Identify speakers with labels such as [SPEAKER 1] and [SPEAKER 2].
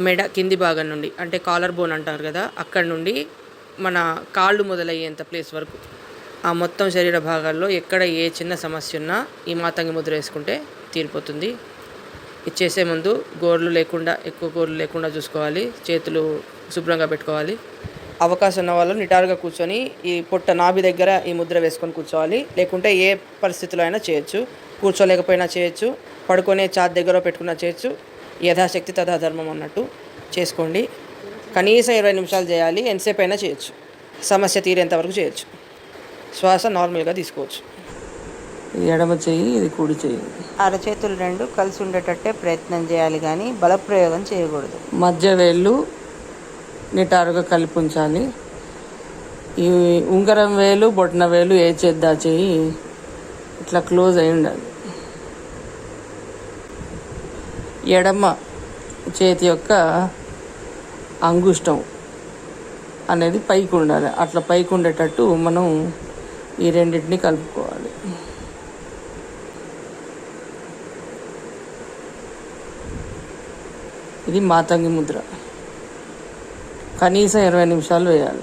[SPEAKER 1] మెడ కింది భాగం నుండి అంటే కాలర్ బోన్ అంటారు కదా అక్కడ నుండి మన కాళ్ళు మొదలయ్యేంత ప్లేస్ వరకు ఆ మొత్తం శరీర భాగాల్లో ఎక్కడ ఏ చిన్న సమస్య ఉన్నా ఈ మాతంగి ముద్ర వేసుకుంటే తీరిపోతుంది. ఇది చేసే ముందు గోర్లు లేకుండా ఎక్కువ గోర్లు లేకుండా చూసుకోవాలి చేతులు శుభ్రంగా పెట్టుకోవాలి. అవకాశం ఉన్న వాళ్ళు నిటారుగా కూర్చొని ఈ పొట్ట నాభి దగ్గర ఈ ముద్ర వేసుకొని కూర్చోవాలి. లేకుంటే ఏ పరిస్థితిలో అయినా చేయొచ్చు. కూర్చోలేకపోయినా చేయొచ్చు. పడుకునే చాత్ దగ్గర పెట్టుకున్నా చేయొచ్చు. యథాశక్తి తథా ధర్మం అన్నట్టు చేసుకోండి. కనీసం ఇరవై నిమిషాలు చేయాలి ఎంతసేపు అయినా చేయొచ్చు. సమస్య తీరేంత వరకు చేయొచ్చు. శ్వాస నార్మల్గా తీసుకోవచ్చు.
[SPEAKER 2] ఇది ఎడమ చెయ్యి ఇది కుడి చెయ్యి
[SPEAKER 3] అరచేతులు రెండు కలిసి ఉండేటట్టే ప్రయత్నం చేయాలి కానీ బలప్రయోగం చేయకూడదు.
[SPEAKER 2] మధ్య వేళ్ళు నిటారుగా కలిపి ఉంచాలి. ఈ ఉంగరం వేలు బొట్టన వేలు ఏ చేద్దా చెయ్యి ఇట్లా క్లోజ్ అయి ఉండాలి. ఎడమ చేతి యొక్క అంగుష్టం అనేది పైకి ఉండాలి. అట్లా పైకి ఉండేటట్టు మనం ఈ రెండింటిని కలుపుకోవాలి. ఇది మాతంగి ముద్ర. కనీసం ఇరవై నిమిషాలు వేయాలి.